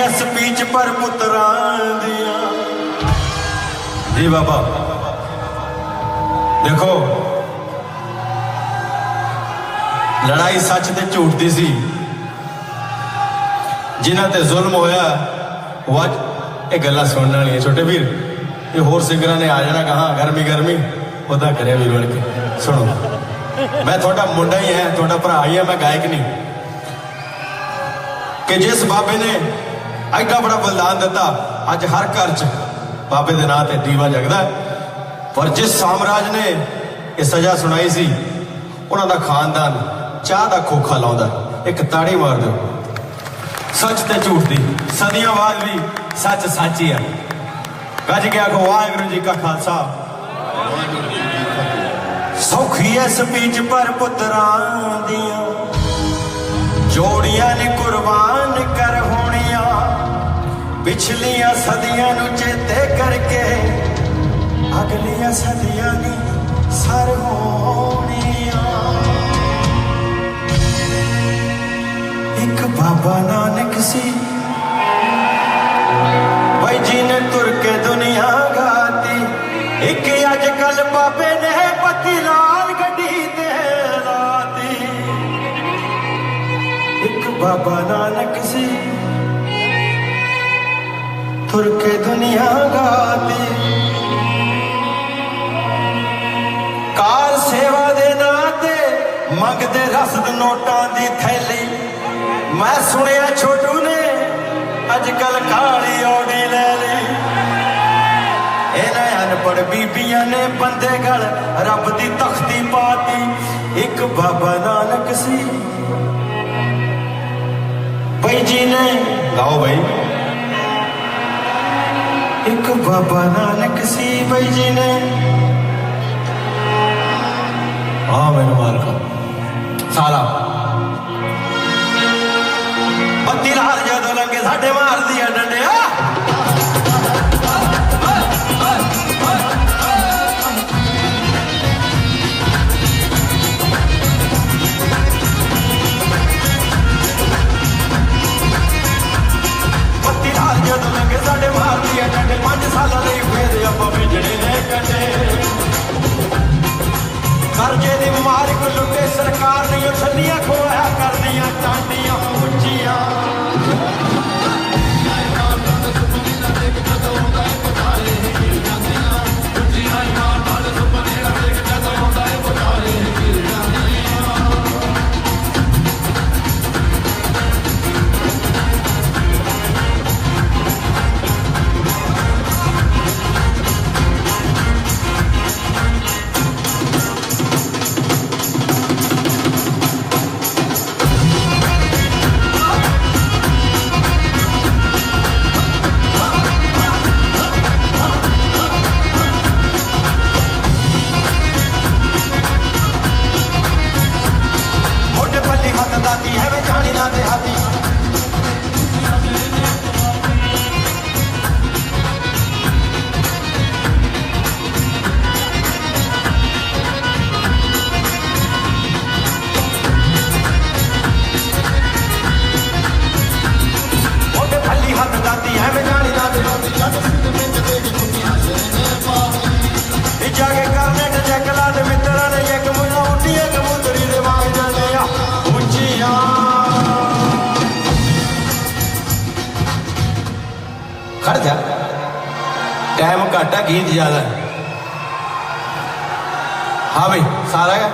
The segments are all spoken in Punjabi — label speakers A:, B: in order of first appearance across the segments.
A: ਐ ਸਪੀਚ ਪਰ ਪੁੱਤਰਾਂ ਦੀਆਂ। ਜੀ ਬਾਬਾ। ਦੇਖੋ। ਲੜਾਈ ਸੱਚ ਤੇ ਝੂਠ ਦੀ ਸੀ। ਜਿਨ੍ਹਾਂ ਤੇ ਜ਼ੁਲਮ ਹੋਇਆ, ਉਹ ਇਹ ਗੱਲਾਂ ਸੁਣਨ ਵਾਲੀਆਂ। ਛੋਟੇ ਵੀਰ, ਇਹ ਹੋਰ ਸਿੰਗਰਾਂ ਨੇ ਆ ਜਾਣਾ ਕਹਾ? ਗਰਮੀ ਗਰਮੀ। ਉਹਦਾ ਕਰਿਆ ਵੀਰ ਬਣ ਕੇ। ਸੁਣੋ। ਮੈਂ ਤੁਹਾਡਾ ਮੁੰਡਾ ਹੀ ਹਾਂ, ਤੁਹਾਡਾ ਭਰਾ ਹੀ ਹਾਂ, ਮੈਂ ਗਾਇਕ ਨਹੀਂ। ਕਿ ਜਿਸ ਬਾਬੇ ਨੇ ਐਡਾ ਬੜਾ ਬਲਿਦਾਨ ਦਿੱਤਾ। ਅੱਜ ਹਰ ਘਰ 'ਚ ਬਾਬੇ ਦੇ ਨਾਂ ਤੇ ਦੀਵਾ ਜਗਦਾ ਪਰ ਜਿਸ ਸਾਮਰਾਜ ਨੇ ਇਹ ਸਜ਼ਾ ਸੁਣਾਈ ਸੀ, ਉਹਨਾਂ ਦਾ ਖਾਨਦਾਨ, ਚਾਹ ਦਾ ਖੋਖਾ ਲਾਉਂਦਾ ਇੱਕ ਤਾੜੀ ਮਾਰ ਦਿਓ। ਸੱਚ ਤੇ ਝੂਠ ਦੀ ਸਦੀਆਂ ਬਾਅਦ ਵੀ ਸੱਚ ਸੱਚ ਹੀ। ਹੈ ਗੱਜ ਕੇ ਆਖੋ, ਵਾਹਿਗੁਰੂ ਜੀ ਕਾ ਖਾਲਸਾ। ਸੌਖੀ ਐ ਸਪੀਚ ਪਰ ਪੁੱਤਰਾਂ ਦੀਆਂ। ਜੋੜੀਆਂ ਨੇ ਕੁਰਬਾਨ ਕਰ ਪਿਛਲੀਆਂ ਸਦੀਆਂ ਨੂੰ ਚੇਤੇ ਕਰਕੇ, ਅਗਲੀਆਂ ਸਦੀਆਂ ਦੀ ਸਰ ਹੋਣੀਆਂ ਇੱਕ ਬਾਬਾ ਨਾਨਕ ਸੀ। ਭਾਈ ਜੀ ਨੇ ਤੁਰ ਕੇ ਦੁਨੀਆ ਗਾਤੀ, ਇੱਕ ਅੱਜ ਕੱਲ ਬਾਬੇ ਨੇ ਪਤੀ ਲਾਲ ਗੱਡੀ ਤੇ ਲਾਤੀ। ਇੱਕ ਬਾਬਾ ਨਾਨਕ ਸੀ। ਤੁਰ ਕੇ ਦੁਨੀਆ ਗਾਤੀ ਕਾਰ ਸੇਵਾ ਦੇ ਨਾਂ ਤੇ ਮੰਗਦੇ ਰਸਦ ਨੋਟਾਂ ਦੀ ਥੈਲੀ ਮੈਂ ਸੁਣਿਆ ਛੋਟੂ ਨੇ ਅੱਜ ਕੱਲ ਕਾਲੀ ਔਡੀ ਲੈ ਲਈ ਇਹਨਾਂ ਅਨਪੜ ਬੀਬੀਆਂ ਨੇ ਬੰਦੇ ਗਲ ਰੱਬ ਦੀ ਤਖਤੀ ਪਾਤੀ ਇੱਕ ਬਾਬਾ ਨਾਨਕ ਸੀ ਬਈ ਜੀ ਨੇ ਲਾਓ ਬਈ ਇੱਕ ਬਾਬਾ ਨਾਨਕ ਸੀ ਬਈ ਜੀ ਨੇ ਆ ਮੈਨੂੰ ਮਾਲਕਾ ਸਾਰਾ ਬੱਤੀ ਲਾਲ ਜਦੋਂ ਲੰਗੇ ਸਾਡੇ ਮਾਰਦੀ ਆ ਡੰਡਿਆ। ਪੰਜ ਸਾਲਾਂ ਲਈ ਫੇਰ ਆਪਾਂ ਵਿਜੜੇ ਨੇ ਕੰਡੇ ਕਰਜੇ ਦੀ ਮਾਰ ਕੋ ਲੁੱਟੇ, ਸਰਕਾਰ ਨਹੀਂ ਉਹ ਛੱਲੀਆਂ ਖੋਇਆ ਕਰਦੀਆਂ ਟਾਂਡੀਆਂ ਘੱਟ ਗੀਤ ਜ਼ਿਆਦਾ ਹੈ। ਹਾਂ ਬਈ, ਸਾਰਾ ਹੈ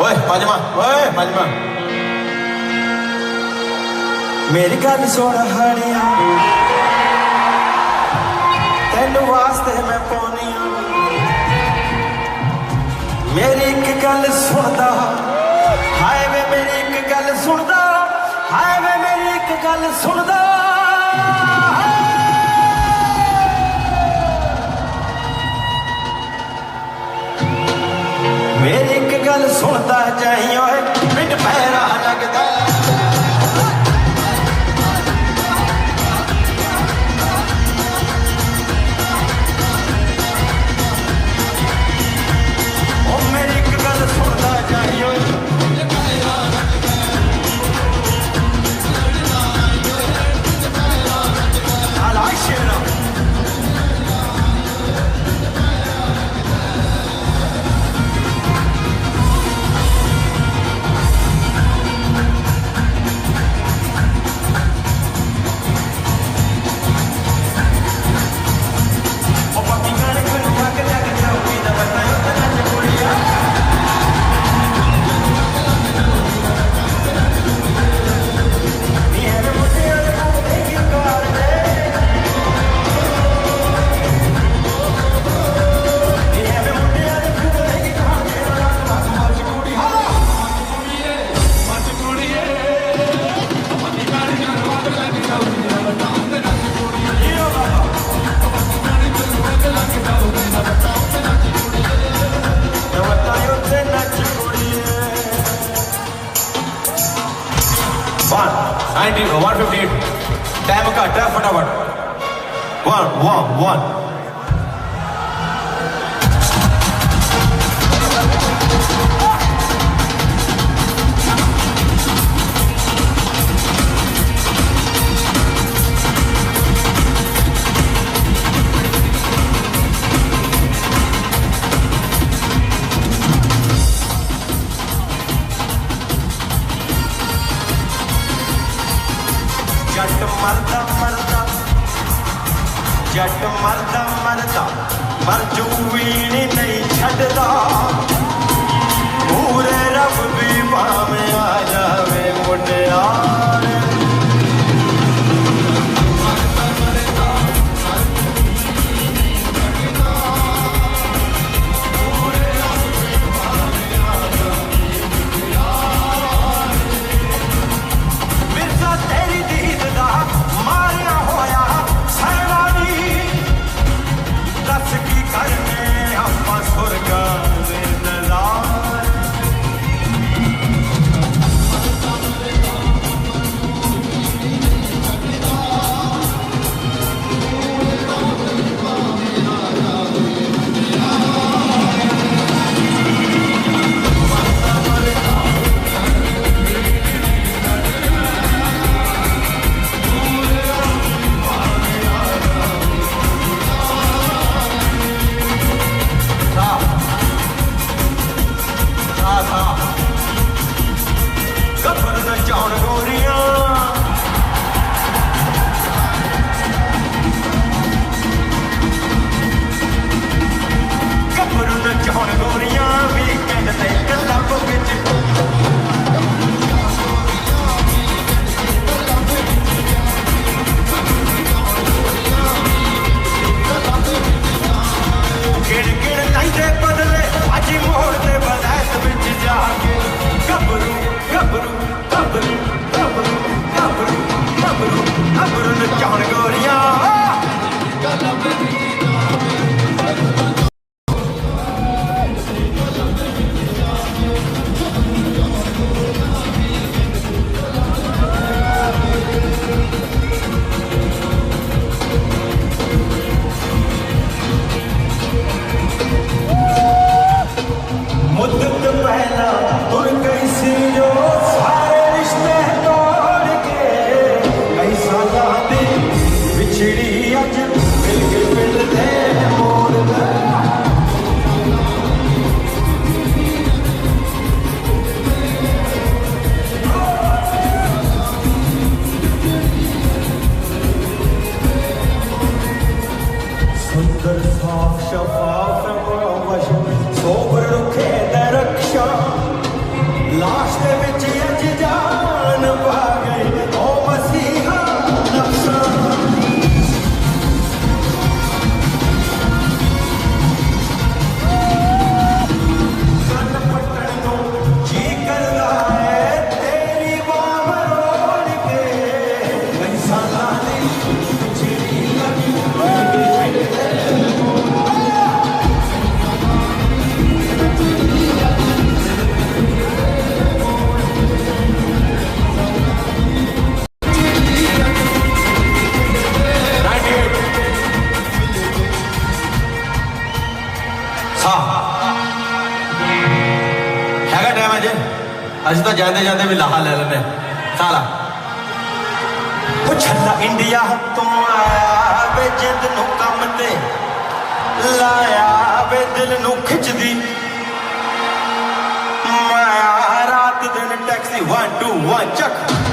A: ਓਏ, ਪੰਜਵਾਂ ਓਏ, ਪੰਜਵਾਂ। ਮੇਰੀ ਗੱਲ ਸੁਣ ਹਣਿਆ ਤੈਨੂੰ ਵਾਸਤੇ ਮੈਂ ਪਾਉਣੀ ਆ। ਮੇਰੀ ਇੱਕ ਗੱਲ ਸੁਣਦਾ। ਹਾਏ ਵੇ, ਮੇਰੀ ਇੱਕ ਗੱਲ ਸੁਣਦਾ। ਹਾਏ ਵੇ, ਮੇਰੀ ਇੱਕ ਗੱਲ ਸੁਣਦਾ। ਮੇਰੀ ਇੱਕ ਗੱਲ ਸੁਣਦਾ ਜਾਈ ਓਏ ਪਿੰਡ ਪੈਰਾ ਅਜੇ ਅੱਜ ਤਾਂ ਜਾਂਦੇ ਜਾਂਦੇ ਵੀ ਲਾਹਾ ਲੈ ਲੈਂਦੇ ਸਾਰਾ ਕੁਛ ਛੱਲਾ ਇੰਡੀਆ ਤੋਂ ਆਇਆ ਵੇ ਜਿੰਦ ਨੂੰ ਕੰਮ ਤੇ। ਲਾਇਆ ਵੇ ਦਿਲ ਨੂੰ ਖਿੱਚਦੀ। ਮਾਇਆ ਰਾਤ ਦਿਨ ਟੈਕਸੀ 1 2 1 ਚੱਕ।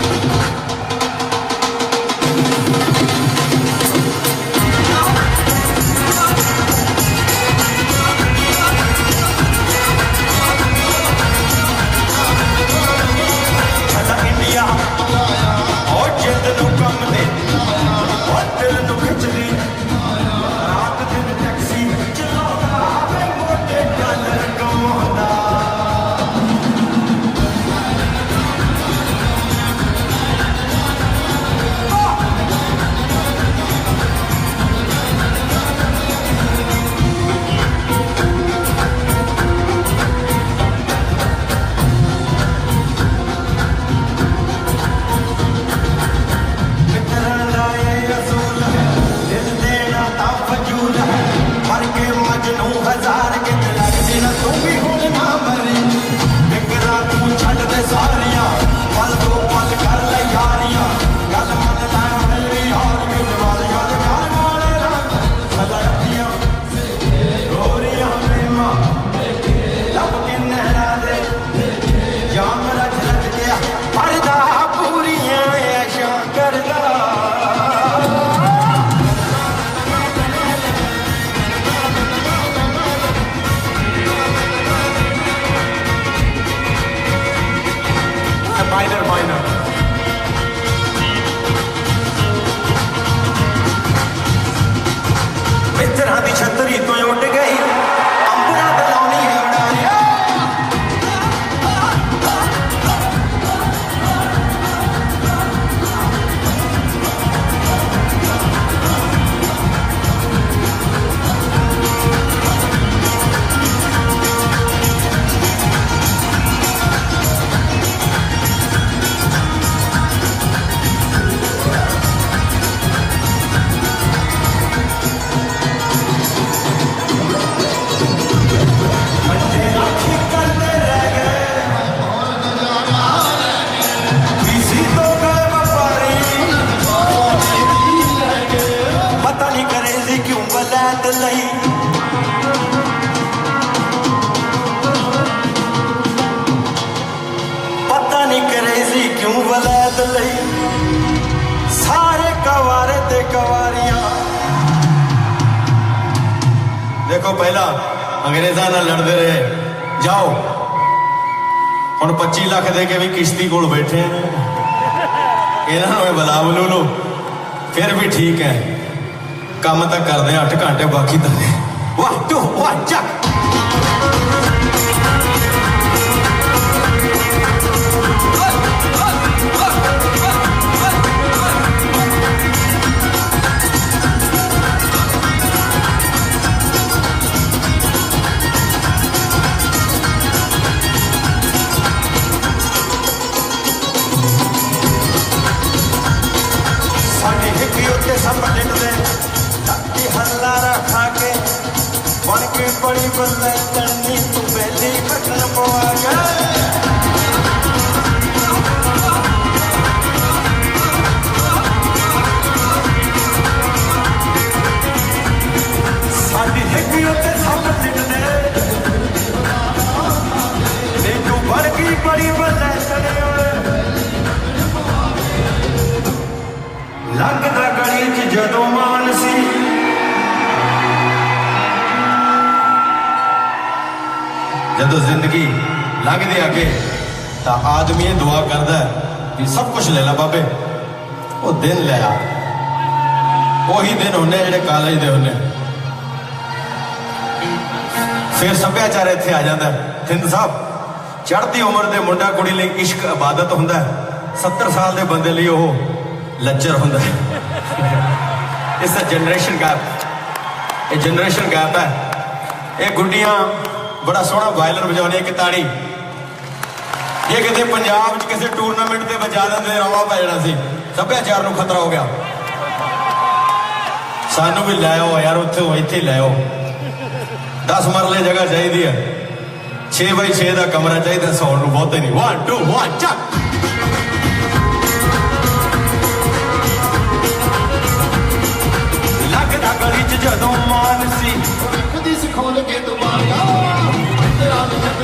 A: ਪਤਾ ਨਹੀਂ ਕਰੇਗੀ ਕਿਉਂ ਵਲੈਤ ਲਈ। ਸਾਰੇ ਕਵਾਰੇ ਤੇ ਕਵਾਰੀਆਂ। ਦੇਖੋ ਪਹਿਲਾਂ ਅੰਗਰੇਜ਼ਾਂ ਨਾਲ ਲੜਦੇ ਰਹੇ। ਜਾਓ। ਹੁਣ 25 ਲੱਖ ਦੇ ਕੇ ਵੀ ਕਿਸ਼ਤੀ ਕੋਲ ਬੈਠੇ। ਇਹਨਾਂ ਨੂੰ ਇਹ ਨੂੰ ਫਿਰ ਵੀ ਠੀਕ ਹੈ। ਕੰਮ ਤਾਂ ਕਰਦੇ 8 ਘੰਟੇ ਬਾਕੀ ਤਾਂ ਵਾਹ ਟੂ ਵਾਹ ਚੱਕ। ਤਾਂ ਆਦਮੀ ਇਹ ਦੁਆ ਕਰਦਾ ਵੀ ਸਭ ਕੁਝ ਲੈ ਲੈ ਬਾਬੇ। ਉਹ ਦਿਨ ਲੈ ਆ। ਉਹੀ ਦਿਨ ਹੁੰਨੇ ਜਿਹੜੇ ਕਾਲਜ ਦੇ ਹੁੰਨੇ ਫਿਰ ਸੱਭਿਆਚਾਰ ਇੱਥੇ ਆ ਜਾਂਦਾ ਥਿੰਦ ਸਾਹਿਬ, ਚੜ੍ਹਦੀ ਉਮਰ ਦੇ ਮੁੰਡਾ ਕੁੜੀ ਲਈ ਇਸ਼ਕ ਇਬਾਦਤ ਹੁੰਦਾ ਹੈ। 70 ਸਾਲ ਦੇ ਬੰਦੇ ਲਈ ਉਹ ਲੱਚਰ ਹੁੰਦਾ ਹੈ। ਇਸ ਦਾ ਜਨਰੇਸ਼ਨ ਗੈਪ ਇਹ ਜਨਰੇਸ਼ਨ ਗੈਪ ਹੈ। ਇਹ ਗੁੱਡੀਆਂ ਬੜਾ ਸੋਹਣਾ ਵਾਇਲਰ ਵਜਾਉਂਦੀਆਂ ਕਿ ਤਾੜੀ। ਇਹ ਕਿਤੇ ਪੰਜਾਬ 'ਚ ਕਿਸੇ ਟੂਰਨਾਮੈਂਟ ਤੇ ਵਜਾ ਦਿੰਦੇ, ਰੌਲਾ ਪੈ ਜਾਣਾ ਸੀ। ਸੱਭਿਆਚਾਰ ਨੂੰ ਖਤਰਾ ਹੋ ਗਿਆ। ਸਾਨੂੰ ਵੀ ਲੈ ਆਓ ਯਾਰ, ਉੱਥੇ ਇੱਥੇ ਲੈ ਆਓ। 10 ਮਰਲੇ ਜਗ੍ਹਾ ਚਾਹੀਦੀ ਹੈ। 6 ਬਾਈ 6 ਦਾ ਕਮਰਾ ਚਾਹੀਦਾ ਸੌਣ ਨੂੰ ਬਹੁਤੇ ਨਹੀਂ। 1 2 1 ਚੱਕ ਲੱਗਦਾ ਗਲੀ 'ਚ ਜਦੋਂ ਮਾਨ ਸੀ।
B: ਕਦੀ ਸਿਖਾਉਣ ਕੇ ਦੁਬਾਰਾ। ਤੇਰਾ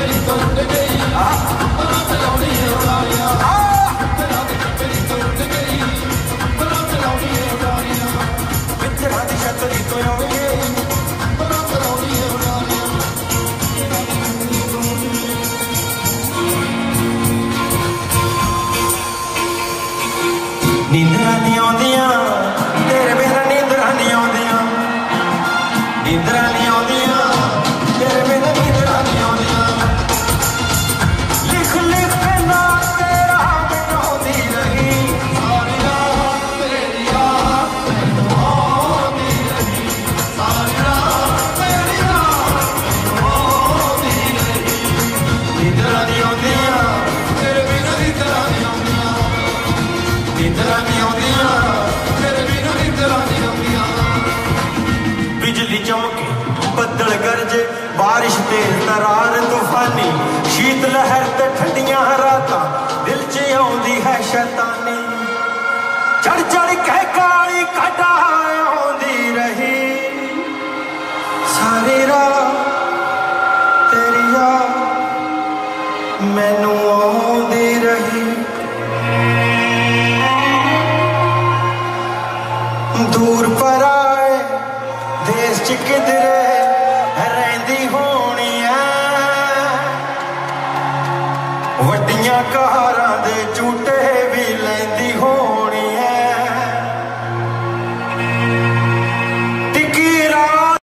A: ਹੋਣੀ ਐ ਵੱਡੀਆਂ ਕਾਰਾਂ ਦੇ